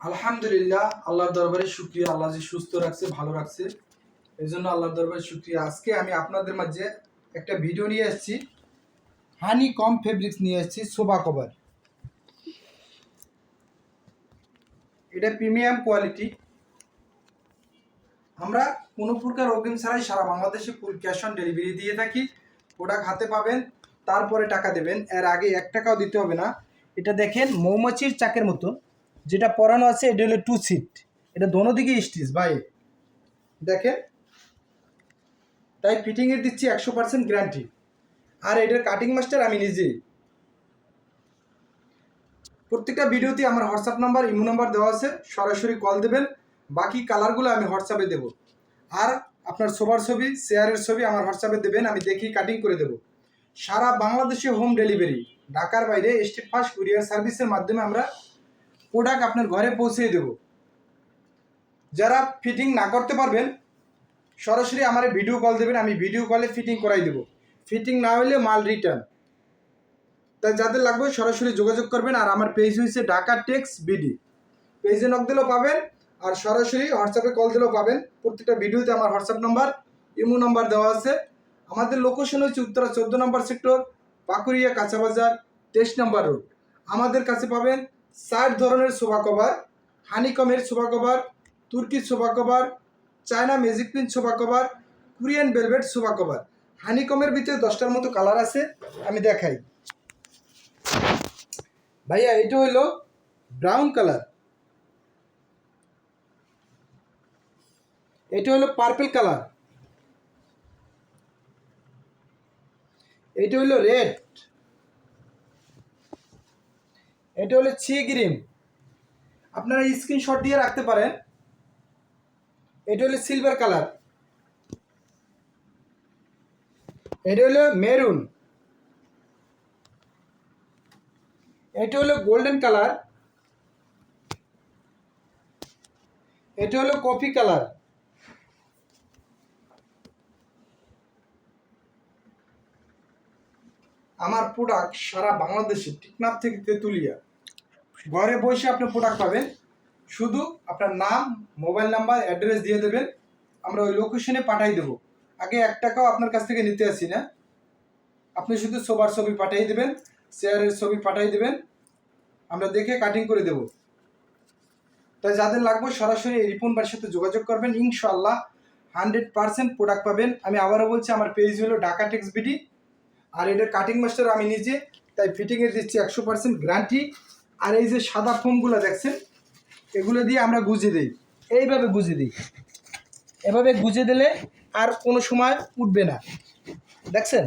আলহামদুলিল্লাহ, আল্লাহর দরবারে শুক্রিয়া। আল্লাহ যে সুস্থ রাখছে, ভালো রাখছে। এই জন্য আল্লাহর দরবারে শুক্রিয়া। আজকে আমি আপনাদের মাঝে একটা ভিডিও নিয়ে এসেছি। হানি কম ফেব্রিক্স নিয়ে এসেছি সোফা কভার। এটা প্রিমিয়াম কোয়ালিটি। আমরা কোনো প্রকার অগ্রিম ছাড়াই সারা বাংলাদেশে ফুল ক্যাশ অন ডেলিভারি দিয়ে থাকি। প্রোডাক্ট হাতে পাবেন, তারপরে টাকা দেবেন। এর আগে এক টাকাও দিতে হবে না। এটা দেখেন মৌমাছির চাকের মতো যেটা পরানো আছে, এটা হলো টু সিট এটা দোনো দিকে স্টিচ ভাই। দেখেন? তাই ফিটিংয়ের দিচ্ছি একশো পার্সেন্ট গ্যারান্টি আর এটার কাটিং মাস্টার আমি নিজেই প্রত্যেকটা ভিডিওতে আমার হোয়াটসঅ্যাপ নাম্বার ইমো নাম্বার দেওয়া আছে, সরাসরি কল দেবেন। বাকি কালারগুলো আমি হোয়াটসঅ্যাপে দেবো। আর আপনার সোবার ছবি, শেয়ারের ছবি আমার হোয়াটসঅ্যাপে দেবেন, আমি দেখি কাটিং করে দেবো। সারা বাংলাদেশে হোম ডেলিভারি ঢাকার বাইরে স্টেট ফাস্ট কুরিয়ার সার্ভিসের মাধ্যমে আমরা প্রোডাক্ট আপনার ঘরে পৌঁছে দেব। যারা ফিটিং না করতে পারবেন, সরাসরি আমার ভিডিও কল দেবেন, আমি ভিডিও কলে ফিটিং করাই দেবো। ফিটিং না হলে মাল রিটার্ন তাই যাদের লাগবে সরাসরি যোগাযোগ করবেন, আর আমার পেজ হয়েছে ঢাকা টেক্স বিডি পেজে নক দিলেও পাবেন, আর সরাসরি হোয়াটসঅ্যাপে কল দিলেও পাবেন। প্রত্যেকটা ভিডিওতে আমার হোয়াটসঅ্যাপ নাম্বার ইমো নাম্বার দেওয়া আছে। আমাদের লোকেশন হচ্ছে উত্তরা চোদ্দ নম্বর সেক্টর পাকুড়িয়া কাঁচাবাজার তেইশ নম্বর রোড আমাদের কাছে পাবেন ষাট ধরনের সোফা কভার, হানিকমের sofa cover, তুর্কির sofa cover, China magic print sofa cover, Korean velvet sofa cover. হানিকমের ভিতরে দশটার মতো কালার আছে, আমি দেখাই। ভাইয়া, এটা হইল ব্রাউন কালার। এটা হলো পার্পল কালার। এটা হলো রেড। এটা হলো ছি গ্রিন আপনারা স্ক্রিনশট দিয়ে রাখতে পারেন। এটা হলো সিলভার কালার এটা হলো মেরুন এটা হলো গোল্ডেন কালার এটা হলো কফি কালার আমার প্রোডাক্ট সারা বাংলাদেশে টিকনাপ থেকে তেঁতুলিয়া। ঘরে বসে আপনি প্রোডাক্ট পাবেন। শুধু আপনার নাম মোবাইল নাম্বার অ্যাড্রেস দিয়ে দেবেন। আমরা ওই লোকেশনে পাঠাই দেবো। আগে এক টাকাও আপনার কাছ থেকে নিতে আসি না। আপনি শুধু সবার ছবি পাঠিয়ে দেবেন চেয়ারের ছবি পাঠিয়ে দেবেন। আমরা দেখে কাটিং করে দেব। তাই যাদের লাগবে সরাসরি রিপন ভাইয়ের সাথে যোগাযোগ করবেন। ইনশাল্লাহ হান্ড্রেড পার্সেন্ট প্রোডাক্ট পাবেন। আমি আবারও বলছি, আমার পেজ হলো ঢাকা টেক্স বিডি। আর এটার কাটিং মাস্টার আমি নিজে, তাই ফিটিংয়ের দিচ্ছি একশো পার্সেন্ট গ্যারান্টি আর এই যে সাদা ফোমগুলো দেখছেন, এগুলো দিয়ে আমরা গুজে দিই। এইভাবে গুজে দিই। এভাবে গুজে দিলে আর কোনো সময় উঠবে না। দেখছেন?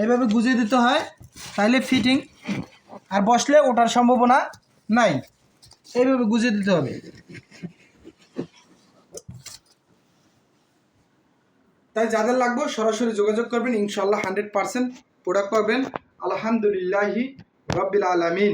এইভাবে গুজে দিতে হয় তাহলে ফিটিং আর বসলে ওঠার সম্ভাবনা নাই। এইভাবে গুজে দিতে হবে। তাই যাদের লাগবে সরাসরি যোগাযোগ করবেন ইনশাল্লাহ হান্ড্রেড পার্সেন্ট প্রোডাক্ট পাবেন। আলহামদুলিল্লাহি রব্বিল আলামিন